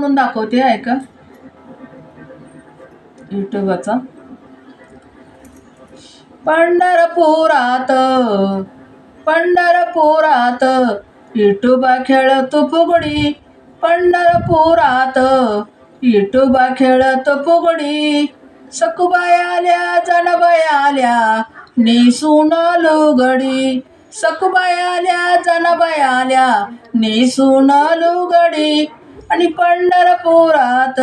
म्हणून दाखवते का? पंढरपूर पंढरपुरात पंढरपुरात युट्यूबा खेळतो फुगडी पंढरपुरात युट्यूबा खेळतो फुगडी सकुबाई आल्या जणबाई आल्या नेसून लुगडी सकुबाई आल्या निसून आल्या नेसून लुगडी आणि पंढरपुरात.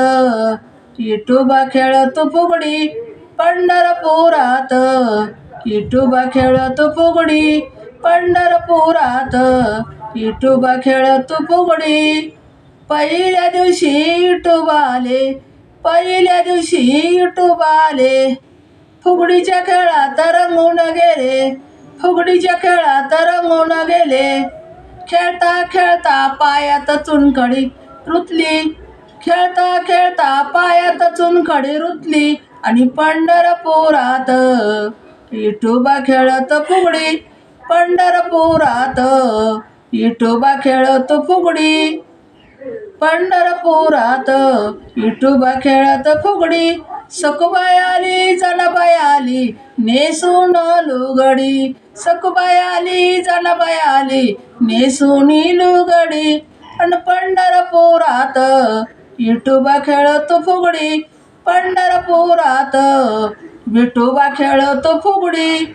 विठोबा खेळतो फुगडी पंढरपुरात. विठोबा खेळतो फुगडी पंढरपुरात. विठोबा खेळतो फुगडी. पहिल्या दिवशी विठोबा आले पहिल्या दिवशी विठोबा आले. फुगडीच्या खेळात रंगून गेले फुगडीच्या खेळात रंगून गेले. खेळता खेळता पायात चुनखडी रुतली. खेळता खेळता पायात चुनखडी रुतली आणि पंढरपुरात. विठोबा खेळत फुगडी पंढरपुरात. विठोबा खेळत फुगडी पंढरपुरात. विठोबा खेळत फुगडी सकुबाई आली जनाबाई आली नेसून लुगडी. सकुबाई आली जनाबाई आली नेसून लुगडी. अन पंढरपुरात. विठोबा खेळत फुगडी पंढरपुरात. विठोबा खेळतो फुगडी.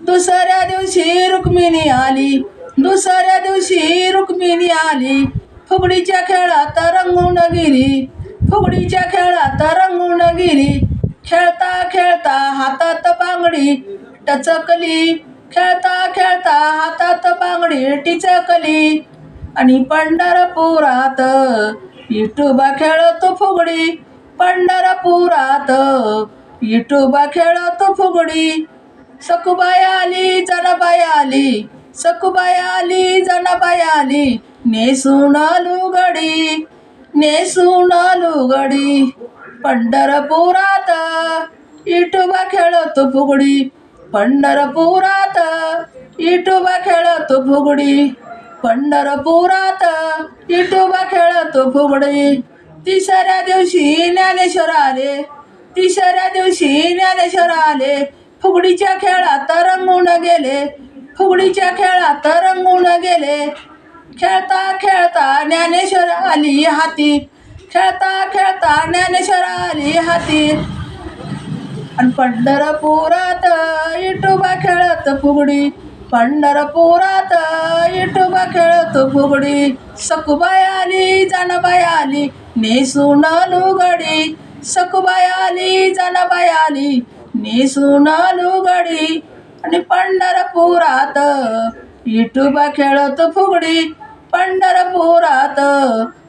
दुसऱ्या दिवशी रुक्मिणी आली दुसऱ्या दिवशी रुक्मिणी आली. फुगडीच्या खेळात रंगून गेली फुगडीच्या खेळात रंगून गेली. खेळता खेळता हातात बांगडी टचकली खेळता खेळता हातात बांगडी टिचकली. आणि पंढरपुरात. विठोबा खेळतो फुगडी पंढरपुरात. विठोबा खेळतो फुगडी सकुबाई आली जनाबाई आली सकुबाई आली जनाबाई आली नेसून लुगडी नेसून लुगडी पंढरपुरात विठोबा खेळतो फुगडी पंढरपुरात विठोबा खेळतो फुगडी. पंढरपुरात विठोबा खेळतो फुगडी. तिसऱ्या दिवशी ज्ञानेश्वर आले. तिसऱ्या दिवशी ज्ञानेश्वर आले. फुगडीच्या खेळात रंगून गेले. फुगडीच्या खेळात रंगून गेले. खेळता खेळता ज्ञानेश्वर आली हाती. खेळता खेळता ज्ञानेश्वर आली हाती. आणि पंढरपुरात विठोबा खेळत फुगडी. पंढरपुरात इटुबा खेळत फुगडी. सकुबाई आली जानबाई आली नेसून लुगडी. सकुबाई आली जानबाई आली नेसून लुगडी. आणि पंढरपुरात इटुबा खेळत फुगडी. पंढरपुरात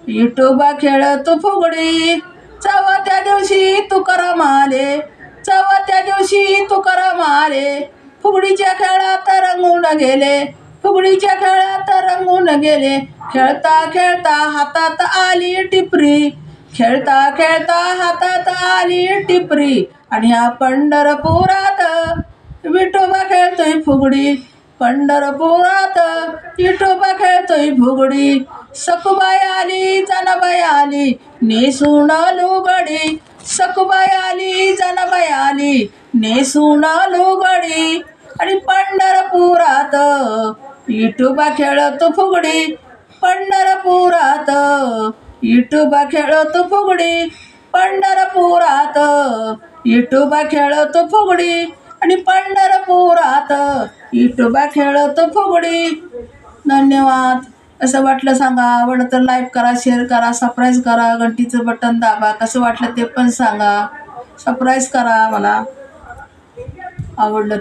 इटुबा खेळतो फुगडी. चवथ्या दिवशी तुकाराम आले. चवथ्या दिवशी तुकाराम आले. फुगडीच्या खेळात रंगून गेले. फुगडीच्या खेळात रंगून गेले. खेळता खेळता हातात आली टिपरी. खेळता खेळता हातात आली टिपरी. आणि ह्या पंढरपुरात विठोबा खेळतोय फुगडी. पंढरपुरात विठोबा खेळतोय फुगडी. सकुबाई आली जनाबाई आली. नेसून लुगडी. सकुबाई आली जनाबाई गडी नेसून लुगडी आणि पंढरपुरात इटुबा खेळतो फुगडी. पंढरपुरात इटुबा खेळतो फुगडी. पंढरपुरात इटुबा खेळतो फुगडी. आणि पंढरपुरात इटुबा खेळतो फुगडी. धन्यवाद. असं वाटलं सांगा. आवडलं तर लाईक करा शेअर करा सबस्क्राईब करा घंटीचं बटन दाबा. कसं वाटलं ते पण सांगा. सबस्क्राईब करा मला आवडलं